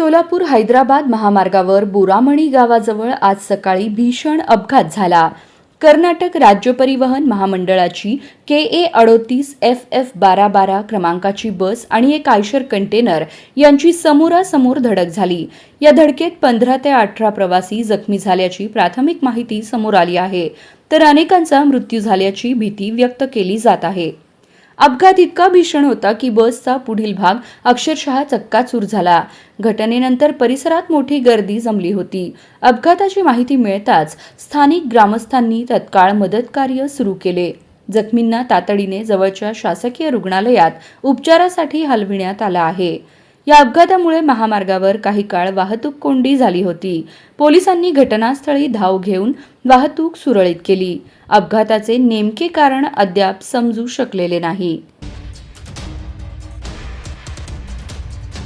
सोलापूर हैदराबाद महामार्गावर बोरामणी गावाजवळ आज सकाळी भीषण अपघात झाला. कर्नाटक राज्य परिवहन महामंडळाची के ए अडोतीस एफ एफ बारा बारा क्रमांकाची बस आणि एक आयशर कंटेनर यांची समोरासमोर धडक झाली. या धडकेत पंधरा ते अठरा प्रवासी जखमी झाल्याची प्राथमिक माहिती समोर आली आहे. तर अनेकांचा मृत्यू झाल्याची भीती व्यक्त केली जात आहे. अपघात इतका भीषण होता की बसचा पुढील भाग अक्षरशः चक्काचूर झाला. घटनेनंतर परिसरात मोठी गर्दी जमली होती. अपघाताची माहिती मिळताच स्थानिक ग्रामस्थांनी तत्काळ मदतकार्य सुरू केले. जखमींना तातडीने जवळच्या शासकीय रुग्णालयात उपचारासाठी हलविण्यात आलं आहे. या अपघातामुळे महामार्गावर काही काळ वाहतूक कोंडी झाली होती. पोलिसांनी घटनास्थळी धाव घेऊन वाहतूक सुरळीत केली. अपघाताचे नेमके कारण अद्याप समजू शकलेले नाही.